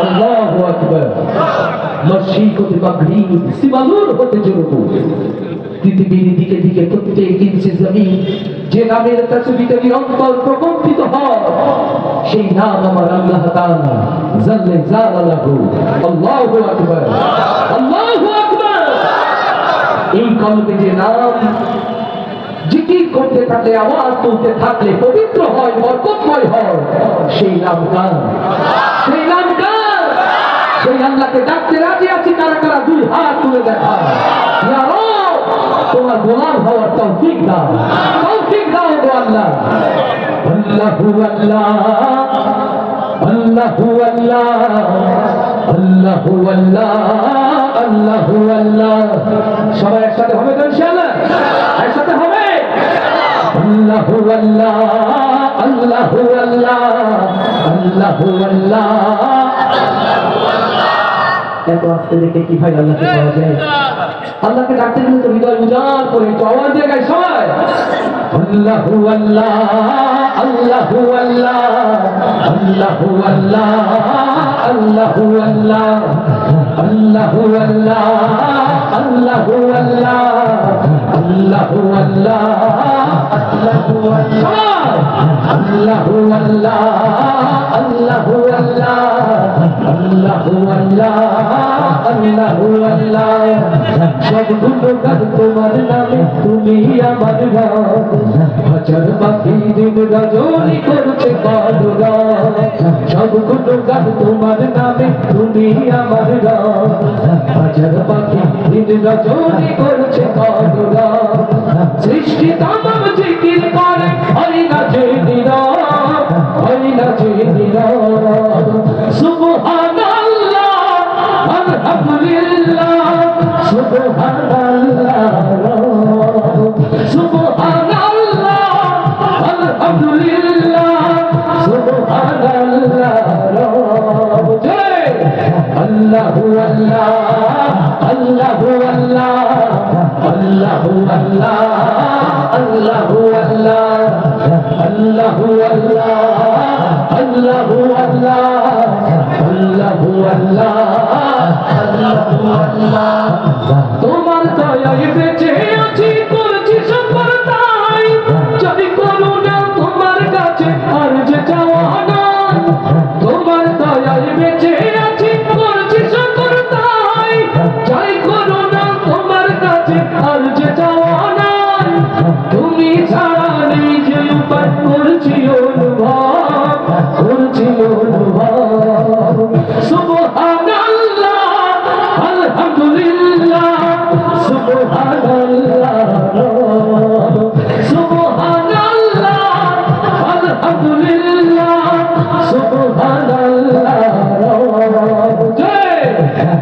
আল্লাহু আকবার। মাগরিব হতে পৃথিবীর দিকে দিকে প্রত্যেক ইঞ্চি জমিন যে নামের তাসবিতে প্রকম্পিত হয়, সেই নাম আমার আল্লাহ তাআলা জাল্লে জালালাহু। আল্লাহু আকবার। আল্লাহু আকবার। এই কলবে যে নাম জিকির করতে থাকলে, আওয়াজ তুলতে থাকলে পবিত্র হয়, বরকতময় হয়, সেই নাম কার? সেই নাম কার? সেই আল্লাহকে ডাকতে রাজি আছি, কারা কারা দুই হাত তুলে দেখা তোমার গোলাম হওয়ার তৌফিক দাও। তৌফিক দাও গো আল্লাহ। আল্লাহু আল্লাহ আল্লাহু আল্লাহ আল্লাহু আল্লাহ আল্লাহু আল্লাহ। সবাই একসাথে হবে তো ইনশাআল্লাহ? একসাথে হবে? আল্লাহু আল্লাহ আল্লাহু আল্লাহ আল্লাহু আল্লাহ। এত আস্তে দেখে কি ভাই আল্লাহকে পাওয়া যায়? আল্লাহকে ডাকতে গেলে তো হৃদয় উজাড় করে, একটু আওয়াজ দিয়ে গাই সবাই। আল্লাহু আল্লাহ আল্লাহু আল্লাহ আল্লাহু আল্লাহ আল্লাহু আল্লাহ আল্লাহু আল্লাহ আল্লাহু আল্লাহ আল্লাহু আল্লাহ। আল্লাহু আল্লাহ আল্লাহু আল্লাহ আল্লাহু আল্লাহ আল্লাহু আল্লাহ সবগুলো গান তোমার নামে তুমি আমার রাত হাজার পাখি দিন রজনী করছে কালুরা সবগুলো গান তোমার নামে তুমি আমার রাত হাজার পাখি দিন রজনী করছে কালুরা সৃষ্টি তোমার দয়ায় বেঁচে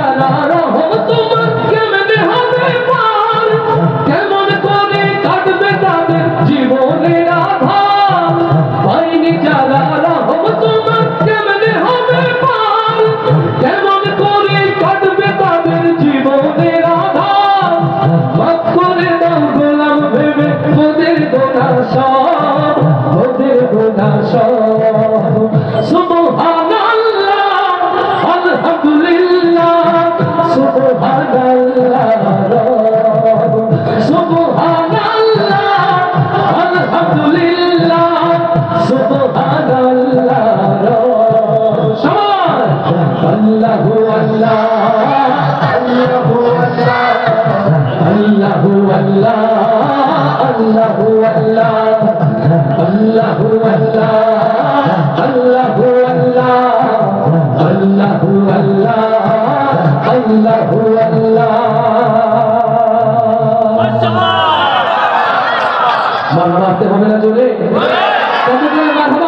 রহম আল্লাহু আল্লাহ আল্লাহু আল্লাহ আল্লাহু আল্লাহ আল্লাহু আল্লাহ আল্লাহু আল্লাহ আল্লাহু আল্লাহ। মাশাআল্লাহ। মারহাবা হবে না জোরে? কতদিন মারহাবা